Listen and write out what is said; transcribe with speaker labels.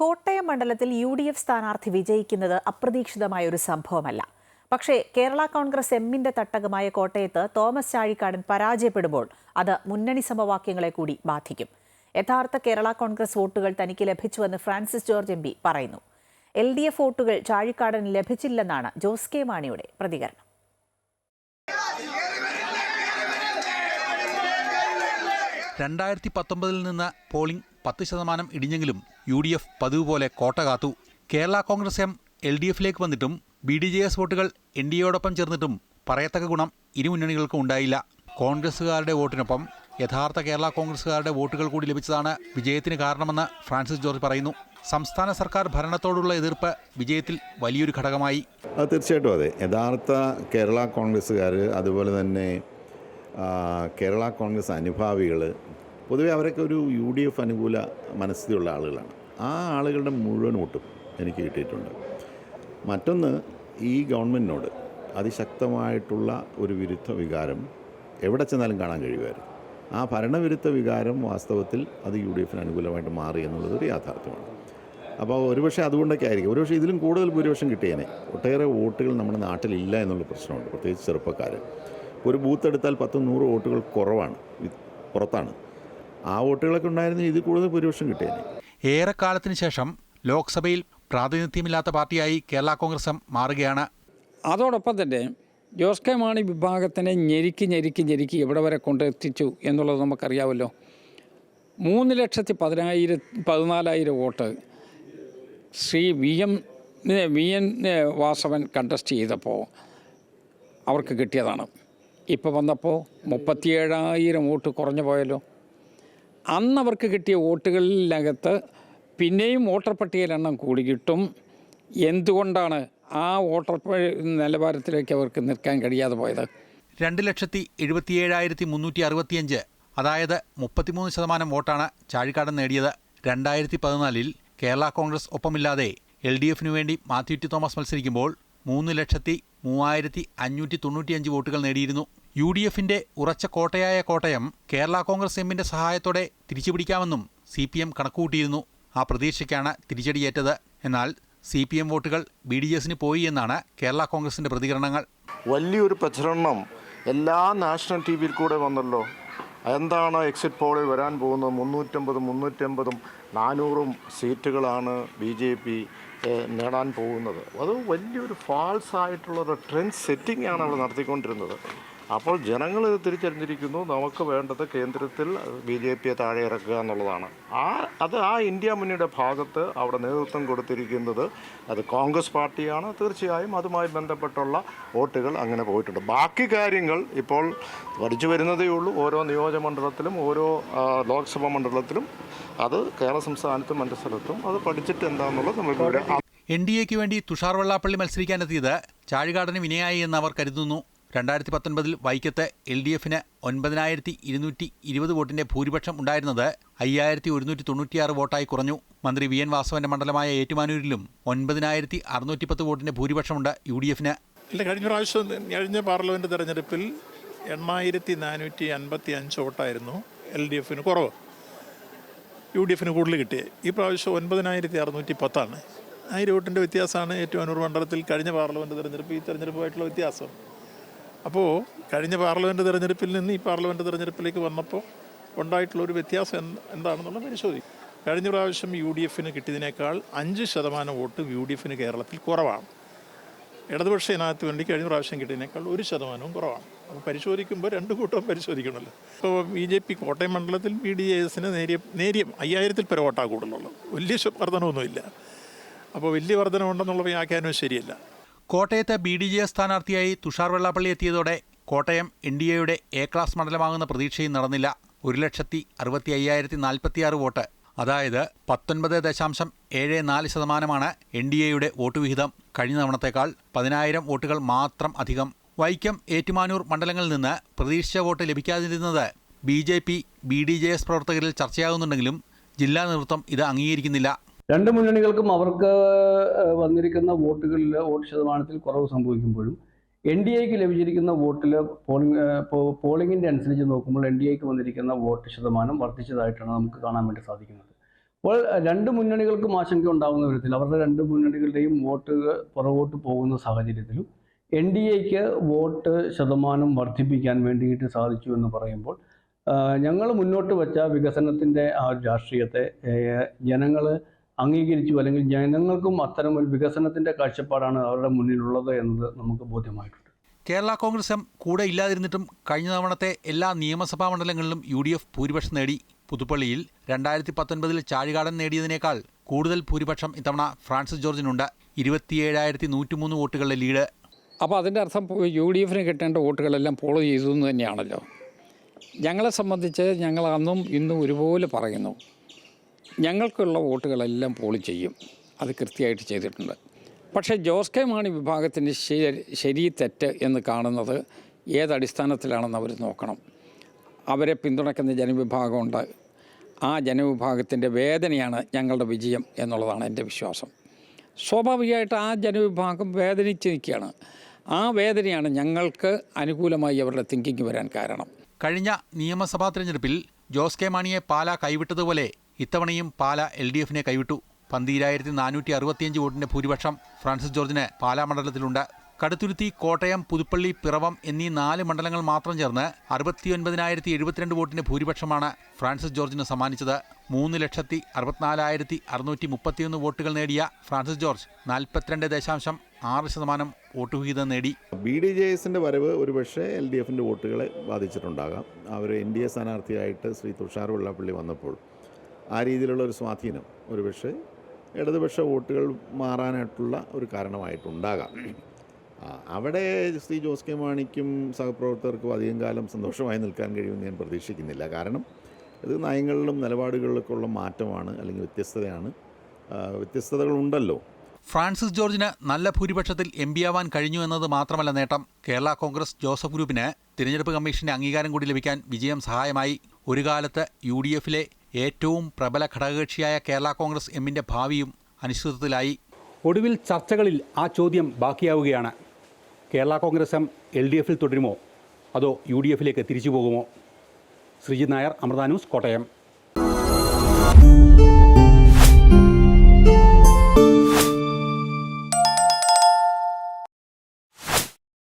Speaker 1: കോട്ടയം മണ്ഡലത്തിൽ U D F സ്ഥാനാർത്ഥി വിജയിക്കുന്നത് അപ്രതീക്ഷിതമായ ഒരു സംഭവമല്ല. പക്ഷേ കേരള കോൺഗ്രസ് എമ്മിന്റെ തട്ടകമായ കോട്ടയത്ത് തോമസ് ചാഴിക്കാടൻ പരാജയപ്പെടുമ്പോൾ അത് മുന്നണി സമവാക്യങ്ങളെ കൂടി ബാധിക്കും. യഥാർത്ഥ കേരള കോൺഗ്രസ് വോട്ടുകൾ തനിക്ക് ലഭിച്ചുവെന്ന് ഫ്രാൻസിസ് ജോർജ് എം പറയുന്നു. എൽ ഡി എഫ് വോട്ടുകൾ ചാഴിക്കാടന് ലഭിച്ചില്ലെന്നാണ് ജോസ് കെ മാണിയുടെ പ്രതികരണം.
Speaker 2: രണ്ടായിരത്തി പത്തൊമ്പതിൽ നിന്ന് പോളിംഗ് പത്ത് ശതമാനം ഇടിഞ്ഞെങ്കിലും യു ഡി എഫ് പതിവ് പോലെ കോട്ട കാത്തു. Kerala Congress M L D എഫിലേക്ക് വന്നിട്ടും ബി ഡി ജെ എസ് വോട്ടുകൾ എൻ ഡി എയോടൊപ്പം ചേർന്നിട്ടും പറയത്തക്ക ഗുണം ഇരുമുന്നണികൾക്കും ഉണ്ടായില്ല. കോൺഗ്രസുകാരുടെ വോട്ടിനൊപ്പം യഥാർത്ഥ കേരള കോൺഗ്രസുകാരുടെ വോട്ടുകൾ കൂടി ലഭിച്ചതാണ് വിജയത്തിന് കാരണമെന്ന് ഫ്രാൻസിസ് ജോർജ് പറയുന്നു. സംസ്ഥാന സർക്കാർ ഭരണത്തോടുള്ള എതിർപ്പ് വിജയത്തിൽ വലിയൊരു ഘടകമായി.
Speaker 3: അത് തീർച്ചയായിട്ടും അതെ. യഥാർത്ഥ കേരള കോൺഗ്രസ്സുകാർ അതുപോലെ തന്നെ കേരള കോൺഗ്രസ് അനുഭാവികൾ പൊതുവെ അവരൊക്കെ ഒരു യു ഡി എഫ് അനുകൂല മനസ്ഥിതിയുള്ള ആളുകളാണ്. ആ ആളുകളുടെ മുഴുവൻ വോട്ടും എനിക്ക് കിട്ടിയിട്ടുണ്ട്. മറ്റൊന്ന് ഈ ഗവൺമെന്റിനോട് അതിശക്തമായിട്ടുള്ള ഒരു വിരുദ്ധ വികാരം എവിടെ ചെന്നാലും കാണാൻ കഴിയുമായിരുന്നു. ആ ഭരണവിരുദ്ധ വികാരം വാസ്തവത്തിൽ അത് യു ഡി എഫിന് അനുകൂലമായിട്ട് മാറി എന്നുള്ളത് ഒരു യാഥാർത്ഥ്യമാണ്. അപ്പോൾ ഒരുപക്ഷെ അതുകൊണ്ടൊക്കെ ആയിരിക്കും. ഒരുപക്ഷെ ഇതിലും കൂടുതൽ ഭൂരിപക്ഷം കിട്ടിയേനെ. ഒട്ടേറെ വോട്ടുകൾ നമ്മുടെ നാട്ടിലില്ല എന്നുള്ള പ്രശ്നമുണ്ട്. പ്രത്യേകിച്ച് ചെറുപ്പക്കാർ ഒരു ബൂത്ത് എടുത്താൽ പത്ത് നൂറ് വോട്ടുകൾ കുറവാണ്. പുറത്താണ്. ആ വോട്ടുകളൊക്കെ ഉണ്ടായിരുന്ന ഇതിൽ കൂടുതൽ ഭൂരിപക്ഷം കിട്ടിയേനെ.
Speaker 2: ഏറെക്കാലത്തിന് ശേഷം ലോക്സഭയിൽ പ്രാതിനിധ്യമില്ലാത്ത പാർട്ടിയായി കേരള കോൺഗ്രസ് മാറുകയാണ്.
Speaker 4: അതോടൊപ്പം തന്നെ ജോസ് കെ മാണി വിഭാഗത്തിനെ ഞെരുക്കി ഞെരുക്കി ഞെരുക്കി എവിടെ വരെ കൊണ്ടെത്തിച്ചു എന്നുള്ളത് നമുക്കറിയാമല്ലോ. മൂന്ന് ലക്ഷത്തി പതിനായിരം പതിനാലായിരം vote Shri V M V N Vasavan contest ചെയ്തപ്പോൾ അവർക്ക് കിട്ടിയതാണ്. ഇപ്പോൾ വന്നപ്പോൾ മുപ്പത്തിയേഴായിരം വോട്ട് കുറഞ്ഞു പോയല്ലോ. അന്ന് അവർക്ക് കിട്ടിയ വോട്ടുകളിലകത്ത് പിന്നെയും വോട്ടർ പട്ടികയിൽ എണ്ണം കൂടി കിട്ടും. എന്തുകൊണ്ടാണ് ആ വോട്ടർ നിലവാരത്തിലേക്ക് അവർക്ക് നിൽക്കാൻ കഴിയാതെ പോയത്?
Speaker 2: രണ്ട് ലക്ഷത്തി എഴുപത്തിയേഴായിരത്തി മുന്നൂറ്റി അറുപത്തിയഞ്ച് അതായത് മുപ്പത്തിമൂന്ന് ശതമാനം വോട്ടാണ് ചാഴിക്കാടൻ നേടിയത്. രണ്ടായിരത്തി പതിനാലിൽ കേരള കോൺഗ്രസ് ഒപ്പമില്ലാതെ എൽ ഡി എഫിനു വേണ്ടി മാത്യു ടി തോമസ് മത്സരിക്കുമ്പോൾ മൂന്ന് ലക്ഷത്തി മൂവായിരത്തി അഞ്ഞൂറ്റി തൊണ്ണൂറ്റിയഞ്ച് വോട്ടുകൾ നേടിയിരുന്നു. യു ഡി എഫിന്റെ ഉറച്ച കോട്ടയായ കോട്ടയം കേരള കോൺഗ്രസ് എമ്മിന്റെ സഹായത്തോടെ തിരിച്ചുപിടിക്കാമെന്നും സി പി എം കണക്കുകൂട്ടിയിരുന്നു. ആ പ്രതീക്ഷയ്ക്കാണ് തിരിച്ചടിയേറ്റത്. എന്നാൽ സി പി എം വോട്ടുകൾ ബി ഡി എസിന് പോയി എന്നാണ് കേരള കോൺഗ്രസിന്റെ പ്രതികരണങ്ങൾ.
Speaker 5: വലിയൊരു പ്രചരണം എല്ലാ നാഷണൽ ടി വിയിൽ കൂടെ വന്നല്ലോ. എന്താണ് എക്സിറ്റ് പോളിൽ വരാൻ പോകുന്നത്? മുന്നൂറ്റമ്പതും മുന്നൂറ്റമ്പതും നാനൂറും സീറ്റുകളാണ് ബി ജെ പി നേടാൻ പോകുന്നത്. അത് വലിയൊരു ഫാൾസ് ആയിട്ടുള്ളൊരു ട്രെൻഡ് സെറ്റിംഗ് ആണ് അവിടെ നടത്തിക്കൊണ്ടിരുന്നത്. അപ്പോൾ ജനങ്ങൾ ഇത് തിരിച്ചറിഞ്ഞിരിക്കുന്നു. നമുക്ക് വേണ്ടത് കേന്ദ്രത്തിൽ ബി ജെ പിയെ താഴെ ഇറക്കുക എന്നുള്ളതാണ്. ആ അത് ആ ഇന്ത്യ മുന്നിയുടെ ഭാഗത്ത് അവിടെ നേതൃത്വം കൊടുത്തിരിക്കുന്നത് അത് കോൺഗ്രസ് പാർട്ടിയാണ്. തീർച്ചയായും അതുമായി ബന്ധപ്പെട്ടുള്ള വോട്ടുകൾ അങ്ങനെ പോയിട്ടുണ്ട്. ബാക്കി കാര്യങ്ങൾ ഇപ്പോൾ വരിച്ചു വരുന്നതേ ഉള്ളൂ. ഓരോ നിയോജക മണ്ഡലത്തിലും ഓരോ ലോക്സഭാ മണ്ഡലത്തിലും അത് കേരള സംസ്ഥാനത്തും മറ്റു സ്ഥലത്തും അത് പഠിച്ചിട്ട് എന്താണെന്നുള്ളത് നമുക്ക്
Speaker 2: എൻ ഡി എക്ക് വേണ്ടി തുഷാർ വെള്ളാപ്പള്ളി മത്സരിക്കാനെത്തിയത് ചാഴികാടന് വിനയായി എന്ന് അവർ കരുതുന്നു. രണ്ടായിരത്തി പത്തൊൻപതിൽ വൈക്കത്ത് എൽ ഡി എഫിന് ഒൻപതിനായിരത്തി ഇരുന്നൂറ്റി ഇരുപത് വോട്ടിന്റെ ഭൂരിപക്ഷം ഉണ്ടായിരുന്നത് അയ്യായിരത്തി ഒരുന്നൂറ്റി തൊണ്ണൂറ്റിയാറ് വോട്ടായി കുറഞ്ഞു. മന്ത്രി വി എൻ വാസവന്റെ മണ്ഡലമായ ഏറ്റുമാനൂരിലും ഒൻപതിനായിരത്തി അറുന്നൂറ്റി പത്ത് വോട്ടിന്റെ ഭൂരിപക്ഷമുണ്ട് യു ഡി എഫിന്
Speaker 6: ഇല്ല കഴിഞ്ഞ പ്രാവശ്യം കഴിഞ്ഞ പാർലമെന്റ് തെരഞ്ഞെടുപ്പിൽ എണ്ണായിരത്തി നാനൂറ്റി അൻപത്തി അഞ്ച് വോട്ടായിരുന്നു എൽ ഡി എഫിന് കുറവ്. യു ഡി എഫിന് കൂടുതൽ കിട്ടിയത് ഈ പ്രാവശ്യം ഒൻപതിനായിരത്തി അറുന്നൂറ്റി പത്താണ് ആയിരം വോട്ടിന്റെ വ്യത്യാസമാണ് ഏറ്റുമാനൂർ മണ്ഡലത്തിൽ കഴിഞ്ഞ പാർലമെന്റ് തെരഞ്ഞെടുപ്പ് ഈ തെരഞ്ഞെടുപ്പുമായിട്ടുള്ള വ്യത്യാസം. അപ്പോൾ കഴിഞ്ഞ പാർലമെന്റ് തിരഞ്ഞെടുപ്പിൽ നിന്ന് ഈ പാർലമെന്റ് തിരഞ്ഞെടുപ്പിലേക്ക് വന്നപ്പോൾ ഉണ്ടായിട്ടുള്ള ഒരു വ്യത്യാസം എന്ത് എന്താണെന്നുള്ള പരിശോധിക്കും. കഴിഞ്ഞ പ്രാവശ്യം യു ഡി എഫിന് കിട്ടിയതിനേക്കാൾ അഞ്ച് ശതമാനം വോട്ട് യു ഡി എഫിന് കേരളത്തിൽ കുറവാണ്. ഇടതുപക്ഷ ഇതിനകത്ത് വേണ്ടി കഴിഞ്ഞ പ്രാവശ്യം കിട്ടിയതിനേക്കാൾ ഒരു ശതമാനവും കുറവാണ്. അപ്പോൾ പരിശോധിക്കുമ്പോൾ രണ്ട് കൂട്ടവും പരിശോധിക്കണമല്ലോ. ഇപ്പോൾ ബി ജെ പി കോട്ടയം മണ്ഡലത്തിൽ ബി ഡി എസിന് നേരിയ നേരിയ അയ്യായിരത്തിൽ പേരെ വോട്ടാണ് കൂടുതലുള്ളത്. വലിയ വർധനമൊന്നുമില്ല അപ്പോൾ വലിയ വർധനമുണ്ടെന്നുള്ള വ്യാഖ്യാനവും ശരിയല്ല.
Speaker 2: കോട്ടയത്ത് ബി ഡി ജെ എസ് സ്ഥാനാർത്ഥിയായി തുഷാർ വെള്ളാപ്പള്ളി എത്തിയതോടെ കോട്ടയം എൻ ഡി എയുടെ എ ക്ലാസ് മണ്ഡലമാകുന്ന പ്രതീക്ഷയും നടന്നില്ല. ഒരു ലക്ഷത്തി അറുപത്തി അയ്യായിരത്തി നാൽപ്പത്തിയാറ് വോട്ട്. അതായത് പത്തൊൻപത് ദശാംശം ഏഴ് നാല് ശതമാനമാണ് എൻ ഡി എയുടെ വോട്ട് വിഹിതം. കഴിഞ്ഞ തവണത്തേക്കാൾ പതിനായിരം വോട്ടുകൾ മാത്രം അധികം. വൈക്കം ഏറ്റുമാനൂർ മണ്ഡലങ്ങളിൽ നിന്ന് പ്രതീക്ഷിച്ച വോട്ട് ലഭിക്കാതിരുന്നത് B J P B D J S പ്രവർത്തകരിൽ ചർച്ചയാകുന്നുണ്ടെങ്കിലും ജില്ലാ നേതൃത്വം ഇത് അംഗീകരിക്കുന്നില്ല.
Speaker 7: രണ്ട് മുന്നണികൾക്കും അവർക്ക് വന്നിരിക്കുന്ന വോട്ടുകളിൽ വോട്ട് ശതമാനത്തിൽ കുറവ് സംഭവിക്കുമ്പോഴും എൻ ഡി എക്ക് ലഭിച്ചിരിക്കുന്ന വോട്ടിൽ പോളിംഗ് പോളിംഗിന്റെ അനുസരിച്ച് നോക്കുമ്പോൾ എൻ ഡി എക്ക് വന്നിരിക്കുന്ന വോട്ട് ശതമാനം വർദ്ധിച്ചതായിട്ടാണ് നമുക്ക് കാണാൻ വേണ്ടി സാധിക്കുന്നത്. അപ്പോൾ രണ്ട് മുന്നണികൾക്കും ആശങ്ക ഉണ്ടാകുന്ന വിധത്തിൽ അവരുടെ രണ്ട് മുന്നണികളുടെയും വോട്ട് പുറകോട്ട് പോകുന്ന സാഹചര്യത്തിലും എൻ ഡി എക്ക് വോട്ട് ശതമാനം വർദ്ധിപ്പിക്കാൻ വേണ്ടിയിട്ട് സാധിച്ചു എന്ന് പറയുമ്പോൾ ഞങ്ങൾ മുന്നോട്ട് വെച്ച വികസനത്തിന്റെ ആ രാഷ്ട്രീയത്തെ ജനങ്ങൾ അംഗീകരിച്ചു അല്ലെങ്കിൽ ജനങ്ങൾക്കും അത്തരം ഒരു വികസനത്തിന്റെ കാഴ്ചപ്പാടാണ് അവരുടെ മുന്നിലുള്ളത് എന്നത് നമുക്ക് ബോധ്യമായിട്ടുണ്ട്.
Speaker 2: കേരള കോൺഗ്രസ് എം കൂടെ ഇല്ലാതിരുന്നിട്ടും കഴിഞ്ഞ തവണത്തെ എല്ലാ നിയമസഭാ മണ്ഡലങ്ങളിലും യു ഡി എഫ് ഭൂരിപക്ഷം നേടി. പുതുപ്പള്ളിയിൽ രണ്ടായിരത്തി പത്തൊൻപതിൽ ചാഴികാടൻ നേടിയതിനേക്കാൾ കൂടുതൽ ഭൂരിപക്ഷം ഇത്തവണ ഫ്രാൻസിസ് ജോർജിനുണ്ട്. ഇരുപത്തിയേഴായിരത്തി നൂറ്റിമൂന്ന് വോട്ടുകളുടെ ലീഡ്.
Speaker 4: അപ്പോൾ അതിന്റെ അർത്ഥം യു ഡി എഫിന് കിട്ടേണ്ട വോട്ടുകളെല്ലാം പോൾ ചെയ്തു എന്ന് തന്നെയാണല്ലോ. ഞങ്ങളെ സംബന്ധിച്ച് ഞങ്ങൾ അന്നും ഇന്നും ഒരുപോലെ പറയുന്നു. ഞങ്ങൾക്കുള്ള വോട്ടുകളെല്ലാം പോളി ചെയ്യും. അത് കൃത്യമായിട്ട് ചെയ്തിട്ടുണ്ട്. പക്ഷേ ജോസ് കെ മാണി വിഭാഗത്തിന്റെ ശരി ശരി തെറ്റ് എന്ന് കാണുന്നത് ഏതടിസ്ഥാനത്തിലാണെന്ന് അവർ നോക്കണം. അവരെ പിന്തുണയ്ക്കുന്ന ജനവിഭാഗമുണ്ട്. ആ ജനവിഭാഗത്തിന്റെ വേദനയാണ് ഞങ്ങളുടെ വിജയം എന്നുള്ളതാണ് എന്റെ വിശ്വാസം. സ്വാഭാവികമായിട്ട് ആ ജനവിഭാഗം വേദനിച്ച് നിൽക്കുകയാണ്. ആ വേദനയാണ് ഞങ്ങൾക്ക് അനുകൂലമായി അവരുടെ തിങ്കിങ് വരാൻ കാരണം.
Speaker 2: കഴിഞ്ഞ നിയമസഭാ തിരഞ്ഞെടുപ്പിൽ ജോസ് കെ മാണിയെ പാല കൈവിട്ടതുപോലെ ഇത്തവണയും പാല എൽ ഡി എഫിനെ കൈവിട്ടു. പന്തിരായിരത്തി നാനൂറ്റി അറുപത്തിയഞ്ച് വോട്ടിന്റെ ഭൂരിപക്ഷം ഫ്രാൻസിസ് ജോർജിന് പാലാ മണ്ഡലത്തിലുണ്ട്. കടുത്തുരുത്തി കോട്ടയം പുതുപ്പള്ളി പിറവം എന്നീ നാല് മണ്ഡലങ്ങൾ മാത്രം ചേർന്ന് അറുപത്തിയൊൻപതിനായിരത്തി എഴുപത്തിരണ്ട് വോട്ടിന്റെ ഭൂരിപക്ഷമാണ് ഫ്രാൻസിസ് ജോർജിന് സമ്മാനിച്ചത്. മൂന്ന് ലക്ഷത്തി അറുപത്തിനാലായിരത്തി അറുന്നൂറ്റി മുപ്പത്തിയൊന്ന് വോട്ടുകൾ നേടിയ ഫ്രാൻസിസ് ജോർജ് നാൽപ്പത്തിരണ്ട് ദശാംശം ആറ് ശതമാനം വോട്ട് വിഹിതം നേടി.
Speaker 3: ബി ഡി ജെ എസിന്റെ വരവ് ഒരുപക്ഷെ എൽ ഡി എഫിന്റെ വോട്ടുകളെ ബാധിച്ചിട്ടുണ്ടാകാം. അവർ എൻ ഡി എ സ്ഥാനാർത്ഥിയായിട്ട് ശ്രീ തുഷാർ വെള്ളാപ്പള്ളി വന്നപ്പോൾ ആ രീതിയിലുള്ള ഒരു സ്വാധീനം ഒരുപക്ഷെ ഇടതുപക്ഷ വോട്ടുകൾ മാറാനായിട്ടുള്ള ഒരു കാരണമായിട്ടുണ്ടാകാം. അവിടെ ശ്രീ ജോസ് കെ മാണിക്കും സഹപ്രവർത്തകർക്കും അധികം കാലം സന്തോഷമായി നിൽക്കാൻ കഴിയുമെന്ന് ഞാൻ പ്രതീക്ഷിക്കുന്നില്ല. കാരണം ഇത് നയങ്ങളിലും നിലപാടുകളിലൊക്കെ ഉള്ള മാറ്റമാണ് അല്ലെങ്കിൽ വ്യത്യസ്തതയാണ്. വ്യത്യസ്തതകളുണ്ടല്ലോ.
Speaker 2: ഫ്രാൻസിസ് ജോർജിന് നല്ല ഭൂരിപക്ഷത്തിൽ എം ആവാൻ കഴിഞ്ഞു എന്നത് മാത്രമല്ല നേട്ടം. കേരള കോൺഗ്രസ് ജോസഫ് ഗ്രൂപ്പിന് തിരഞ്ഞെടുപ്പ് കമ്മീഷന്റെ അംഗീകാരം കൂടി ലഭിക്കാൻ വിജയം സഹായമായി. ഒരു കാലത്ത് യു ഡി എഫിലെ ഏറ്റവും പ്രബല ഘടകകക്ഷിയായ കേരള കോൺഗ്രസ് എമ്മിന്റെ ഭാവിയും അനിശ്ചിതത്തിലായി
Speaker 8: ഒടുവിൽ ചർച്ചകളിൽ ആ ചോദ്യം ബാക്കിയാവുകയാണ്. Kerala Congress M L D എഫിൽ തുടരുമോ? അതോ യു ഡി എഫിലേക്ക് തിരിച്ചു പോകുമോ? ശ്രീജിത് നായർ അമൃത ന്യൂസ് കോട്ടയം.